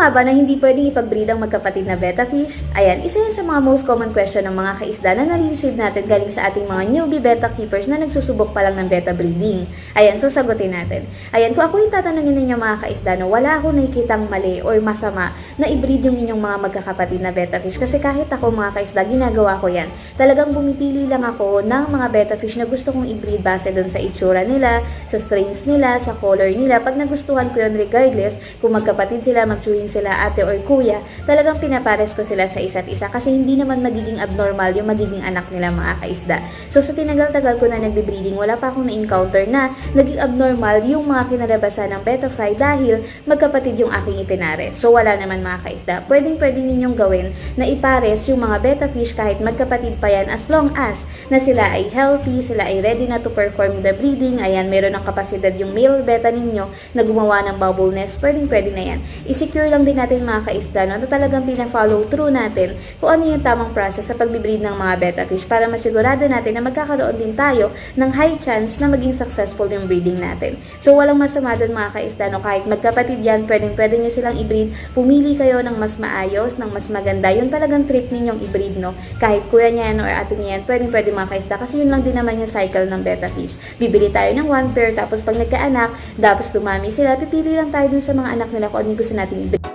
nga ba na hindi pwedeng ipag-breed ang magkapatid na betta fish? Ayan, isa yan sa mga most common question ng mga kaisda na nare-receive natin galing sa ating mga newbie betta keepers na nagsusubok pa lang ng betta breeding. Ayan, so sagutin natin. Ayan, kung ako yung tatanungin ninyo mga kaisda, no, wala akong nakikitang mali or masama na i-breed yung inyong mga magkakapatid na betta fish. Kasi kahit ako mga kaisda, ginagawa ko yan. Talagang bumipili lang ako ng mga betta fish na gusto kong i-breed base doon sa itsura nila, sa strains nila, sa color nila. Pag nagustuhan ko yun regardless, kung magkapatid sila, magtsuhin sila ate or kuya, talagang pinapares ko sila sa isa't isa kasi hindi naman magiging abnormal yung magiging anak nila mga kaisda. So sa tinagal-tagal ko na nagbe-breeding, wala pa akong na-encounter na naging abnormal yung mga kinalabasan ng betta fry dahil magkapatid yung aking ipinares. So wala naman mga kaisda. Pwedeng pwede ninyong gawin na ipares yung mga betta fish kahit magkapatid pa yan as long as na sila ay healthy, sila ay ready na to perform the breeding, ayan, meron ng kapasidad yung male betta ninyo na gumawa ng bubble nest, pwedeng pwede na yan. I-secure lang din natin mga kaisda no, na talagang pina-follow through natin kung ano yung tamang process sa pag-breed ng mga betta fish para masigurado natin na magkakaroon din tayo ng high chance na maging successful yung breeding natin. So walang masama doon mga kaisda no, kahit magkapatid yan, pwedeng pwede nyo silang i-breed, pumili kayo ng mas maayos, ng mas maganda, yung talagang trip ninyong i-breed no, kahit kuya niya yan or ate niya yan, pwedeng pwede mga kaisda. Kasi yun lang din naman yung cycle ng betta fish. Bibili tayo ng one pair, tapos pag nagkaanak, tapos dumami sila, pipili lang tayo dun sa mga anak nila kung ano gusto natin i-breed.